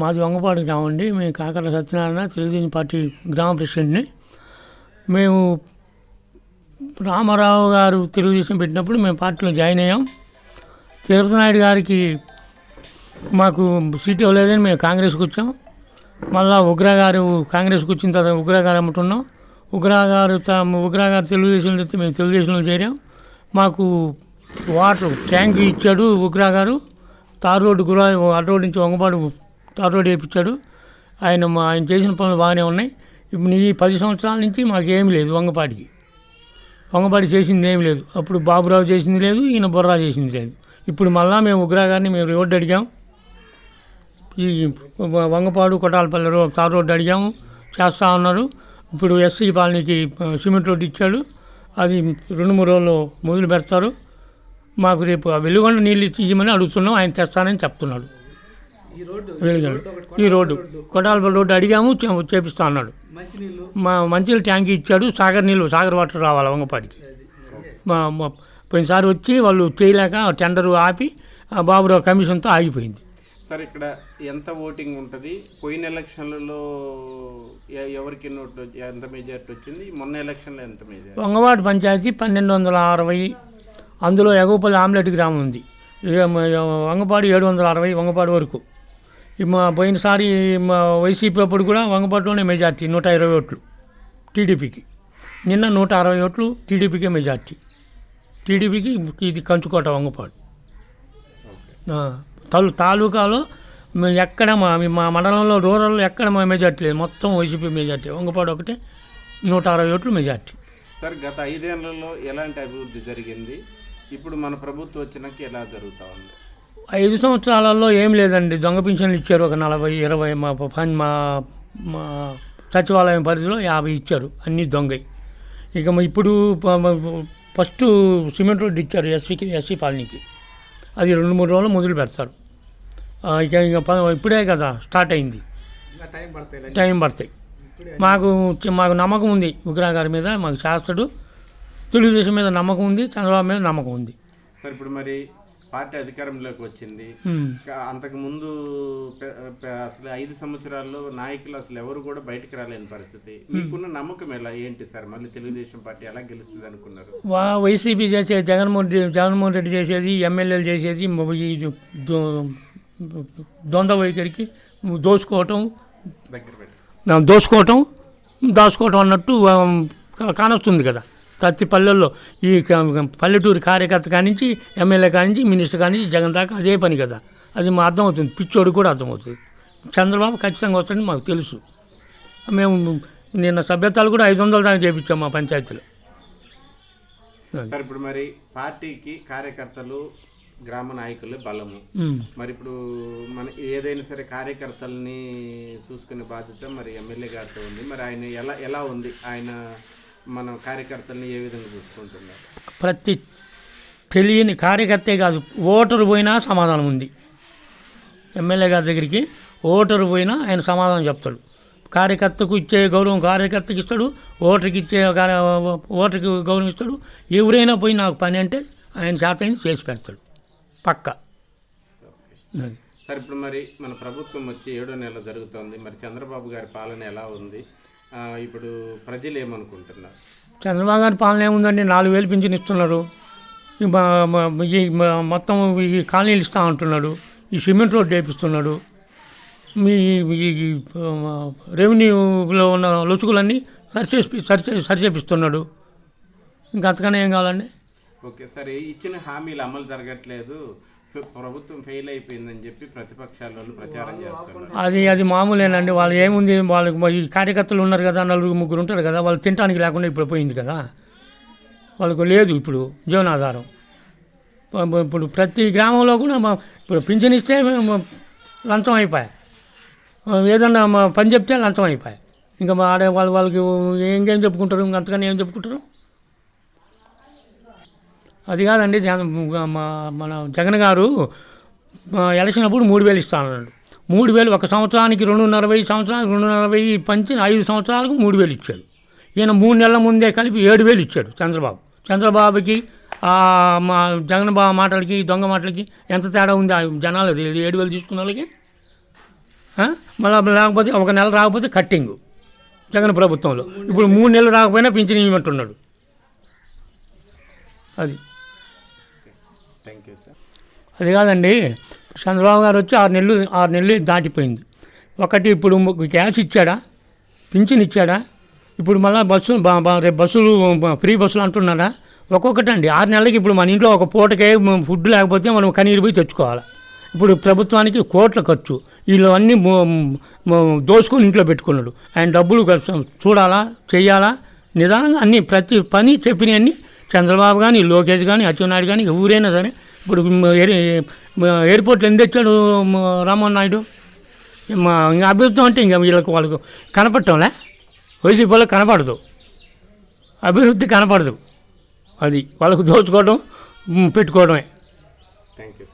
మాది వంగపాడు గ్రామం అండి. మేము కాకర సత్యనారాయణ తెలుగుదేశం పార్టీ గ్రామ ప్రెసిడెంట్ని. మేము రామారావు గారు తెలుగుదేశం పెట్టినప్పుడు మేము పార్టీలో జాయిన్ అయ్యాం. తిరుపతి నాయుడు గారికి మాకు సీట్ ఇవ్వలేదని మేము కాంగ్రెస్కి వచ్చాం. మళ్ళా ఉగ్ర గారు కాంగ్రెస్కి వచ్చిన తర్వాత ఉగ్ర గారు అమ్ముతున్నాం ఉగ్ర గారు ఉగ్ర గారు తెలుగుదేశంలో తెస్తే మేము తెలుగుదేశంలో చేరాం. మాకు వాటర్ ట్యాంక్ ఇచ్చాడు ఉగ్ర గారు. తార్ రోడ్డు గురా అటు రోడ్డు నుంచి వంగపాడు తార్ రోడ్డు వేయించాడు ఆయన మా- ఆయన చేసిన పనులు బాగానే ఉన్నాయి. ఇప్పుడు ఈ పది సంవత్సరాల నుంచి మాకు లేదు వంగపాటికి. వంగపాటి చేసింది ఏమి లేదు. అప్పుడు బాబురావు చేసింది లేదు ఈయన బుర్రా చేసింది లేదు. ఇప్పుడు మళ్ళా మేము ఉగ్రా గారిని మేము రోడ్డు అడిగాం. ఈ Vangapadu Kottalapalli road tar road అడిగాము. చేస్తా ఉన్నారు ఇప్పుడు ఎస్సీ కాలనీకి సిమెంట్ రోడ్డు ఇచ్చాడు. అది రెండు మూడు రోజులు మొదలు పెడతారు. మాకు రేపు ఆ వెలుగొండ నీళ్ళు ఇచ్చి ఇవ్వమని అడుగుతున్నాం. ఆయన తెస్తానని చెప్తున్నాడు. ఈ రోడ్డు వెలుగొండ రోడ్డు ఒకటి ఈ రోడ్డు. కొట్టాలపల్లి రోడ్డు అడిగాము చేపిస్తా అన్నాడు. మా మంచినీళ్ళు ట్యాంక్ ఇచ్చాడు సాగర్ నీళ్ళు సాగర్ వాటర్ రావాలి వంగపాటికి. మా పోయినసారి వచ్చి వాళ్ళు చేయలేక టెండర్ ఆపి ఆ బాబురావు కమిషన్తో ఆగిపోయింది. సార్ ఇక్కడ ఎంత ఓటింగ్ ఉంటుంది? పోయిన ఎలక్షన్లలో ఎవరికి ఎంత మెజార్టీ వచ్చింది? మొన్న ఎలక్షన్లో ఎంత మెజార్టీ? వంగవాడ పంచాయతీ పన్నెండు వందల అరవై అందులో ఎగవపల్లి ఆమ్లెట్ గ్రామం ఉంది. వంగపాడు ఏడు వందల అరవై వంగపాడు వరకు. మా పోయినసారి మా వైసీపీ అప్పుడు కూడా వంగపాడులోనే మెజార్టీ నూట ఇరవై ఓట్లు టీడీపీకి. నిన్న నూట అరవై ఓట్లు టీడీపీకే మెజార్టీ. టీడీపీకి ఇది కంచుకోట వంగపాడు. తలు తాలూకాలో ఎక్కడ మా మా మండలంలో రూరల్లో ఎక్కడ మా మెజార్టీ లేదు. మొత్తం వైసీపీ మెజార్టీ. వంగపాడు ఒకటే నూట అరవై ఓట్లు మెజార్టీ. సార్ గత ఐదేళ్ళలో ఎలాంటి అభివృద్ధి జరిగింది? ఇప్పుడు మన ప్రభుత్వం వచ్చినాక ఎలా జరుగుతూ ఉంది? ఐదు సంవత్సరాలలో ఏం లేదండి. దొంగ పింఛన్లు ఇచ్చారు ఒక నలభై ఇరవై మా మా మా సచివాలయం పరిధిలో యాభై ఇచ్చారు. అన్నీ దొంగై. ఇక ఇప్పుడు ఫస్ట్ సిమెంట్ రోడ్డు ఇచ్చారు ఎస్సీకి ఎస్సీ కాలనీకి. అది రెండు మూడు రోజులు మొదలు పెడతారు. ఇక ఇక ఇప్పుడే కదా స్టార్ట్ అయింది. టైం పడతాయి. మాకు మాకు నమ్మకం ఉంది విగ్రహ గారి మీద మాకు శాస్త్రుడు. తెలుగుదేశం మీద నమ్మకం ఉంది చంద్రబాబు మీద నమ్మకం ఉంది. సార్ ఇప్పుడు మరి పార్టీ అధికారంలోకి వచ్చింది. అంతకు ముందు అసలు ఐదు సంవత్సరాల్లో నాయకులు అసలు ఎవరు కూడా బయటికి రాలేని పరిస్థితి. మీకున్న నమ్మకం ఎలా? ఏంటి సార్? మళ్ళీ తెలుగుదేశం పార్టీ ఎలా గెలుస్తుంది అనుకున్నారు? వా వైసీపీ చేసే జగన్మోహన్ రెడ్డి జగన్మోహన్ రెడ్డి చేసేది ఎమ్మెల్యేలు చేసేది దొంద వైఖరికి దోసుకోవటం దోసుకోవటం దాచుకోవటం అన్నట్టు కానొస్తుంది కదా. ప్రతి పల్లెల్లో ఈ పల్లెటూరు కార్యకర్త కానించి ఎమ్మెల్యే కానించి మినిస్టర్ కానించి జగన్ దాకా అదే పని కదా. అది మా అర్థమవుతుంది. పిచ్చోడు కూడా అర్థమవుతుంది. చంద్రబాబు ఖచ్చితంగా వస్తాడని మాకు తెలుసు. మేము నిన్న సభ్యతలు కూడా ఐదు వందల దాకా చేయించాం మా పంచాయతీలో. ఇప్పుడు మరి పార్టీకి కార్యకర్తలు గ్రామ నాయకులే బలము. మరి ఇప్పుడు మన ఏదైనా సరే కార్యకర్తల్ని చూసుకునే బాధ్యత మరి ఎమ్మెల్యే గారితో ఉంది. మరి ఆయన ఎలా ఎలా ఉంది? ఆయన మన కార్యకర్తల్ని ఏ విధంగా చూసుకుంటున్నారు? ప్రతి తెలియని కార్యకర్తే కాదు ఓటరు పోయినా సమాధానం ఉంది. ఎమ్మెల్యే గారి దగ్గరికి ఓటరు పోయినా ఆయన సమాధానం చెప్తాడు. కార్యకర్తకు ఇచ్చే గౌరవం కార్యకర్తకి ఇస్తాడు ఓటర్కి ఇచ్చే ఓటర్కి గౌరవం ఇస్తాడు. ఎవరైనా పోయి నాకు పని అంటే ఆయన చేతైంది చేసి పెడతాడు. పక్క. సార్ ఇప్పుడు మరి మన ప్రభుత్వం వచ్చి ఏడో నెల జరుగుతోంది. మరి చంద్రబాబు గారి పాలన ఎలా ఉంది? ఇప్పుడు ప్రజలు ఏమనుకుంటున్నారు చంద్రబాబు గారి పాలన ఏముందండి? నాలుగు వేలు పింఛన్ ఇస్తున్నారు. ఈ మొత్తం ఈ కాలనీలు ఇస్తా ఉంటున్నాడు ఈ సిమెంట్ రోడ్ వేపిస్తున్నాడు మీ రెవెన్యూలో ఉన్న లొసుగులన్నీ సరిచేసి సరిచే సరిచేపిస్తున్నాడు ఇంకా అంతకన్నా ఏం కావాలండి? Okay sir. ఇచ్చిన హామీలు అమలు జరగట్లేదు. ప్రభుత్వం ఫెయిల్ అయిపోయిందని చెప్పి ప్రతిపక్షాల ప్రచారం చేస్తున్నారు. అది అది మామూలేనండి. వాళ్ళు ఏముంది? వాళ్ళకి కార్యకర్తలు ఉన్నారు కదా నలుగురు ముగ్గురు ఉంటారు కదా వాళ్ళు తినడానికి లేకుండా ఇప్పుడు పోయింది కదా. వాళ్ళకు లేదు ఇప్పుడు జీవనాధారం. ఇప్పుడు ప్రతి గ్రామంలో కూడా మా ఇప్పుడు పింఛన్ ఇస్తే మేము లంచం అయిపోయాయి. ఏదన్నా మా పని చెప్తే లంచం అయిపోయాయి. ఇంకా మా ఆడే వాళ్ళు వాళ్ళకి ఇంకేం చెప్పుకుంటారు? ఇంకా అంతకన్నా ఏం చెప్పుకుంటారు? అది కాదండి మన జగన్ గారు ఆ, ఎలక్షన్ అప్పుడు మూడు వేలు ఇస్తానన్నాడు మూడు వేలు ఒక సంవత్సరానికి రెండున్నర వెయ్యి సంవత్సరానికి రెండున్నర వెయ్యి పంచి ఐదు సంవత్సరాలకు మూడు వేలు ఇచ్చాడు. ఈయన మూడు నెలల ముందే కలిపి ఏడు వేలు ఇచ్చాడు చంద్రబాబు. చంద్రబాబుకి మా జగన్ బాబు మాటలకి దొంగ మాటలకి ఎంత తేడా ఉంది ఆ జనాలు? తెలియదు ఏడు వేలు తీసుకున్న వాళ్ళకి? మళ్ళీ లేకపోతే ఒక నెల రాకపోతే కట్టింగ్ జగన్ ప్రభుత్వంలో. ఇప్పుడు మూడు నెలలు రాకపోయినా పింఛన్ ఇవ్వమంటున్నాడు. అది. థ్యాంక్ యూ సార్ అది కాదండి చంద్రబాబు గారు వచ్చి ఆరు నెలలు ఆరు నెలలు దాటిపోయింది. ఒకటి ఇప్పుడు క్యాష్ గ్యాస్ ఇచ్చాడా? పింఛన్ ఇచ్చాడా? ఇప్పుడు మళ్ళీ బస్సు రేపు బస్సులు ఫ్రీ బస్సులు అంటున్నారా? ఒక్కొక్కటి అండి ఆరు నెలలకి ఇప్పుడు మన ఇంట్లో ఒక పూటకే ఫుడ్ లేకపోతే మనం కనీరు పోయి తెచ్చుకోవాలి. ఇప్పుడు ప్రభుత్వానికి కోట్ల ఖర్చు. వీళ్ళు అన్నీ దోసుకొని ఇంట్లో పెట్టుకున్నాడు. ఆయన డబ్బులు చూడాలా చేయాలా నిదానంగా అన్ని ప్రతి పని చెప్పినవన్నీ చంద్రబాబు కానీ లోకేష్ కానీ అచ్చెన్నాయుడు కానీ ఎవరైనా సరే ఇప్పుడు ఎయిర్పోర్ట్లో ఎందుకు తెచ్చాడు రామ్మోహన్ నాయుడు? మా ఇంకా అభివృద్ధి అంటే ఇంకా వీళ్ళకి వాళ్ళకు కనపడటంలే. వైసీపీ వాళ్ళకి కనపడదు. అభివృద్ధి కనపడదు. అది వాళ్ళకు దోచుకోవడం పెట్టుకోవడమే. Thank you.